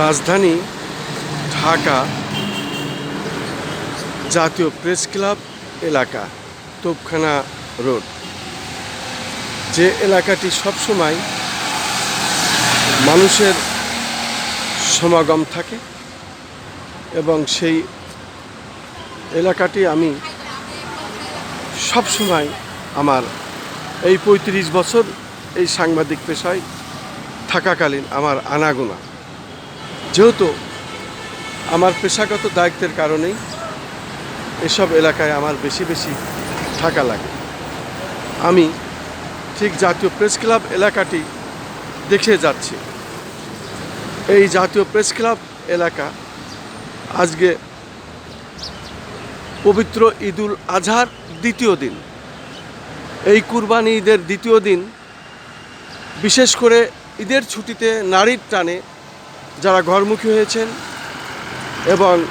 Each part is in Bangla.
রাজধানী ঢাকা, জাতীয় প্রেস ক্লাব এলাকা, তোপখানা রোড। যে এলাকাটি সবসময় মানুষের সমাগম থাকে এবং সেই এলাকাটি আমি সবসময় আমার এই পঁয়ত্রিশ বছর এই সাংবাদিক পেশায় থাকাকালীন আমার আনাগোনা। যেহেতু আমার পেশাগত দায়িত্বের কারণেই এসব এলাকায় আমার বেশি বেশি থাকা লাগে। আমি ঠিক জাতীয় প্রেস ক্লাব এলাকাটি দেখে যাচ্ছি। এই জাতীয় প্রেস ক্লাব এলাকা আজকে পবিত্র ঈদুল আজহার দ্বিতীয় দিন। এই কুরবানি ঈদের দ্বিতীয় দিন, বিশেষ করে ঈদের ছুটিতে নারীর টানে যারা ঘরমুখী হয়েছেন এবং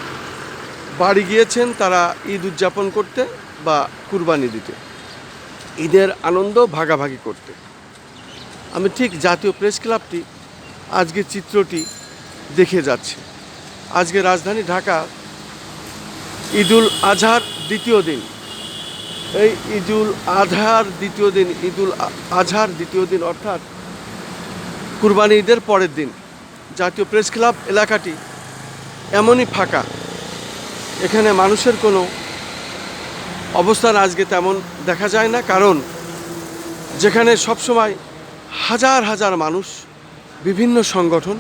বাড়ি গিয়েছেন, তারা ঈদ উদযাপন করতে বা কুরবানি দিতে। ঈদের আনন্দ ভাগাভাগি করতে। আমি ঠিক জাতীয় প্রেস ক্লাবটি আজকে চিত্রটি দেখে যাচ্ছি। আজকে রাজধানী ঢাকা, ঈদুল আজহার দ্বিতীয় দিন। এই ঈদুল আজহার দ্বিতীয় দিন, ঈদুল আজহার দ্বিতীয় দিন অর্থাৎ কুরবানি ঈদের পরের দিন। জাতীয় প্রেস ক্লাব এলাকাটি এমনই ফাঁকা। এখানে মানুষের কোনো অবস্থান আজকে তেমন দেখা যায় না, কারণ যেখানে সবসময় হাজার হাজার মানুষ, বিভিন্ন সংগঠন,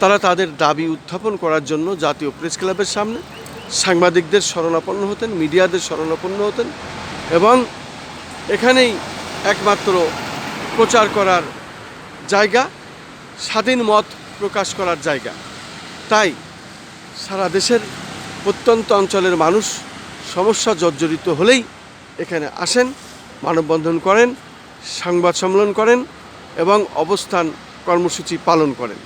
তারা তাদের দাবি উত্থাপন করার জন্য জাতীয় প্রেস ক্লাবের সামনে সাংবাদিকদের শরণাপন্ন হতেন, মিডিয়াদের শরণাপন্ন হতেন এবং এখানেই একমাত্র প্রচার করার জায়গা, স্বাধীন মত প্রকাশ করার জায়গা। তাই সারা দেশের প্রত্যন্ত অঞ্চলের মানুষ সমস্যা জর্জরিত হলেই এখানে আসেন, মানববন্ধন করেন, সংবাদ সম্মেলন করেন এবং অবস্থান কর্মসূচি পালন করেন।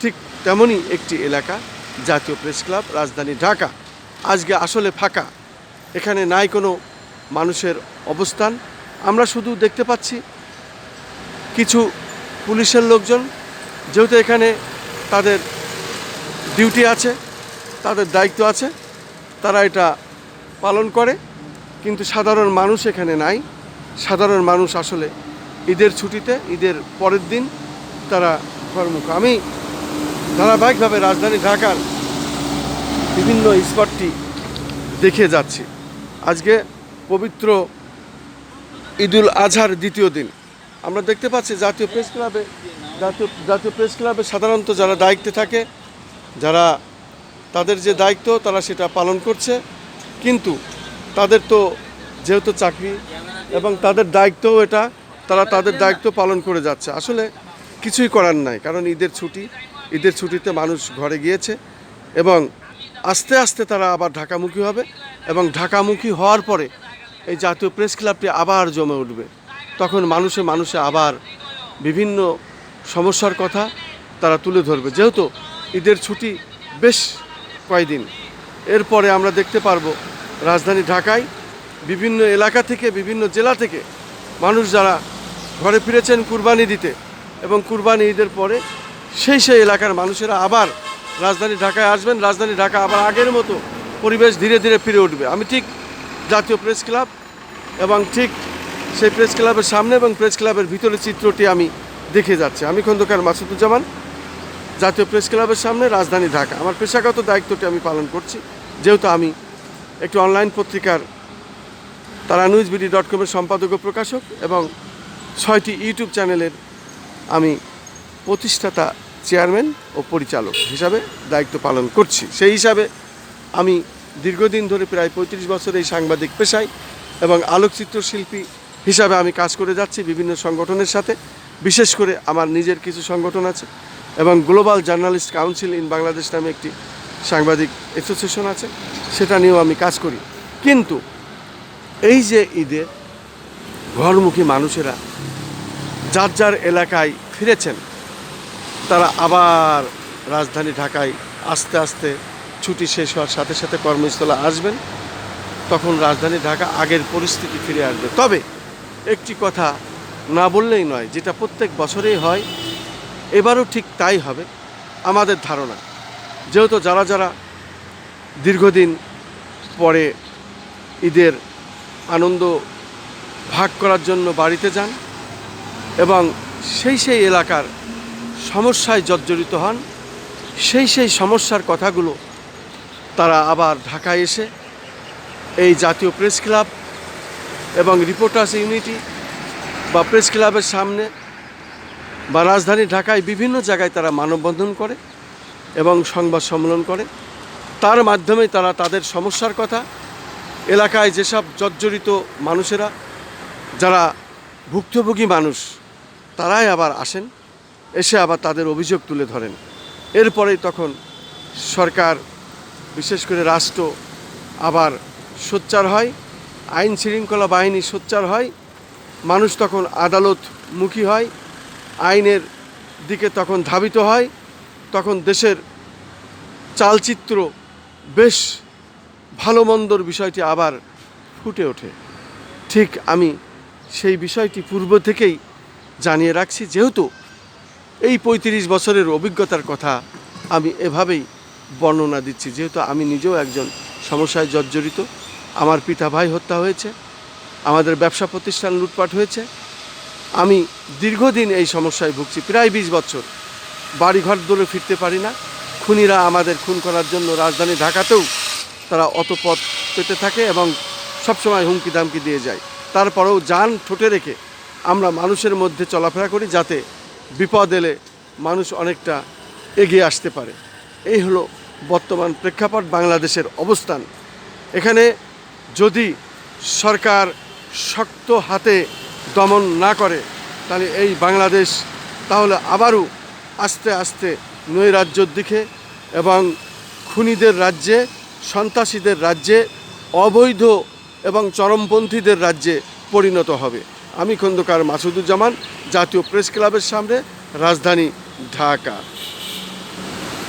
ঠিক তেমনই একটি এলাকা, জাতীয় প্রেস ক্লাব, রাজধানী ঢাকা। আজকে আসলে ফাঁকা। এখানে নাই কোনো মানুষের অবস্থান। আমরা শুধু দেখতে পাচ্ছি কিছু পুলিশের লোকজন যেহেতু এখানে তাদের ডিউটি আছে, তাদের দায়িত্ব আছে, তারা এটা পালন করে, কিন্তু সাধারণ মানুষ এখানে নাই। সাধারণ মানুষ আসলে ঈদের ছুটিতে, ঈদের পরের দিন তারা ঘরমুখ। আমি ধারাবাহিকভাবে রাজধানী ঢাকার বিভিন্ন স্পটটি দেখে যাচ্ছি। আজকে পবিত্র ঈদুল আজহার দ্বিতীয় দিন। আমরা দেখতে পাচ্ছি জাতীয় প্রেস ক্লাবে জাতীয় জাতীয় প্রেস ক্লাবে সাধারণত যারা দায়িত্বে থাকে, যারা তাদের যে দায়িত্ব, তারা সেটা পালন করছে। কিন্তু তাদের তো যেহেতু চাকরি এবং তাদের দায়িত্বও এটা, তারা তাদের দায়িত্ব পালন করে যাচ্ছে। আসলে কিছুই করার নাই, কারণ ঈদের ছুটি, ঈদের ছুটিতে মানুষ ঘরে গিয়েছে এবং আস্তে আস্তে তারা আবার ঢাকামুখী হবে এবং ঢাকামুখী হওয়ার পরে এই জাতীয় প্রেস ক্লাবটি আবার জমে উঠবে। তখন মানুষে মানুষে আবার বিভিন্ন সমস্যার কথা তারা তুলে ধরবে। যেহেতু ঈদের ছুটি বেশ কয়দিন, এরপরে আমরা দেখতে পারব রাজধানী ঢাকায় বিভিন্ন এলাকা থেকে, বিভিন্ন জেলা থেকে মানুষ যারা ঘরে ফিরেছেন কুরবানি দিতে এবং কুরবানি ঈদের পরে সেই সেই এলাকার মানুষেরা আবার রাজধানী ঢাকায় আসবেন। রাজধানী ঢাকা আবার আগের মতো পরিবেশ ধীরে ধীরে ফিরে উঠবে। আমি ঠিক জাতীয় প্রেস ক্লাব এবং ঠিক সেই প্রেস ক্লাবের সামনে এবং প্রেস ক্লাবের ভিতরে চিত্রটি আমি দেখে যাচ্ছে। আমি খন্দকার মাসুদুজ্জামান, জাতীয় প্রেস ক্লাবের সামনে, রাজধানী ঢাকা। আমার পেশাগত দায়িত্বটি আমি পালন করছি। যেহেতু আমি একটি অনলাইন পত্রিকার তারা নিউজ বিডি ডট কমের সম্পাদক ও প্রকাশক এবং ছয়টি ইউটিউব চ্যানেলের আমি প্রতিষ্ঠাতা, চেয়ারম্যান ও পরিচালক হিসাবে দায়িত্ব পালন করছি। সেই হিসাবে আমি দীর্ঘদিন ধরে প্রায় পঁয়ত্রিশ বছর এই সাংবাদিক পেশায় এবং আলোকচিত্র শিল্পী হিসাবে আমি কাজ করে যাচ্ছি বিভিন্ন সংগঠনের সাথে। বিশেষ করে আমার নিজের কিছু সংগঠন আছে এবং global journalist council in Bangladesh নামে একটি সাংবাদিক অ্যাসোসিয়েশন আছে, সেটা নিয়েও আমি কাজ করি। কিন্তু এই যে ঈদে ঘরমুখী মানুষেরা যার যার এলাকায় ফিরেছেন, তারা আবার রাজধানী ঢাকায় আস্তে আস্তে ছুটি শেষ হওয়ার সাথে সাথে কর্মস্থলে আসবেন, তখন রাজধানী ঢাকা আগের পরিস্থিতি ফিরে আসবে। তবে একটি কথা না বললেই নয়, যেটা প্রত্যেক বছরেই হয়, এবারও ঠিক তাই হবে, আমাদের ধারণা। যেহেতু যারা যারা দীর্ঘদিন পরে ঈদের আনন্দ ভাগ করার জন্য বাড়িতে যান এবং সেই সেই এলাকার সমস্যায় জর্জরিত হন, সেই সেই সমস্যার কথাগুলো তারা আবার ঢাকায় এসে এই জাতীয় প্রেস ক্লাব এবং রিপোর্টার্স ইউনিটি বা প্রেস ক্লাবের সামনে বা রাজধানী ঢাকায় বিভিন্ন জায়গায় তারা মানববন্ধন করে এবং সংবাদ সম্মেলন করে। তার মাধ্যমে তারা তাদের সমস্যার কথা, এলাকায় যেসব জর্জরিত মানুষেরা, যারা ভুক্তভোগী মানুষ, তারাই আবার আসেন, এসে আবার তাদের অভিযোগ তুলে ধরেন। এরপরেই তখন সরকার, বিশেষ করে রাষ্ট্র, আবার সোচ্চার হয় আইন শৃঙ্খলা বাহিনী সোচ্চার হয় মানুষ তখন আদালতমুখী হয়, আইনের দিকে তখন ধাবিত হয়, তখন দেশের চালচিত্র বেশ ভালো মন্দর বিষয়টি আবার ফুটে ওঠে। ঠিক আমি সেই বিষয়টি পূর্ব থেকেই জানিয়ে রাখছি, যেহেতু এই পঁয়ত্রিশ বছরের অভিজ্ঞতার কথা আমি এভাবেই বর্ণনা দিচ্ছি। যেহেতু আমি নিজেও একজন সমস্যায় জর্জরিত, আমার পিতা ভাই হত্যা হয়েছে আমাদের ব্যবসা প্রতিষ্ঠান লুটপাট হয়েছে। আমি দীর্ঘদিন এই সমস্যায় ভুগছি, প্রায় বিশ বছর। বাড়িঘর দৌড়ে ফিরতে পারি না। খুনিরা আমাদের খুন করার জন্য রাজধানী ঢাকাতেও তারা অত পথ পেতে থাকে এবং সবসময় হুমকি দামকি দিয়ে যায়। তারপরেও যান ঠোঁটে রেখে আমরা মানুষের মধ্যে চলাফেরা করি যাতে বিপদ এলে মানুষ অনেকটা এগিয়ে আসতে পারে। এই হলো বর্তমান প্রেক্ষাপট, বাংলাদেশের অবস্থান। এখানে যদি সরকার শক্ত হাতে দমন না করে তাহলে এই বাংলাদেশ তাহলে আবারও আস্তে আস্তে নৈরাজ্যর দিকে এবং খুনিদের রাজ্যে, সন্ত্রাসীদের রাজ্যে, অবৈধ এবং চরমপন্থীদের রাজ্যে পরিণত হবে। আমি খন্দকার মাসুদুজ্জামান, জাতীয় প্রেস ক্লাবের সামনে, রাজধানী ঢাকা।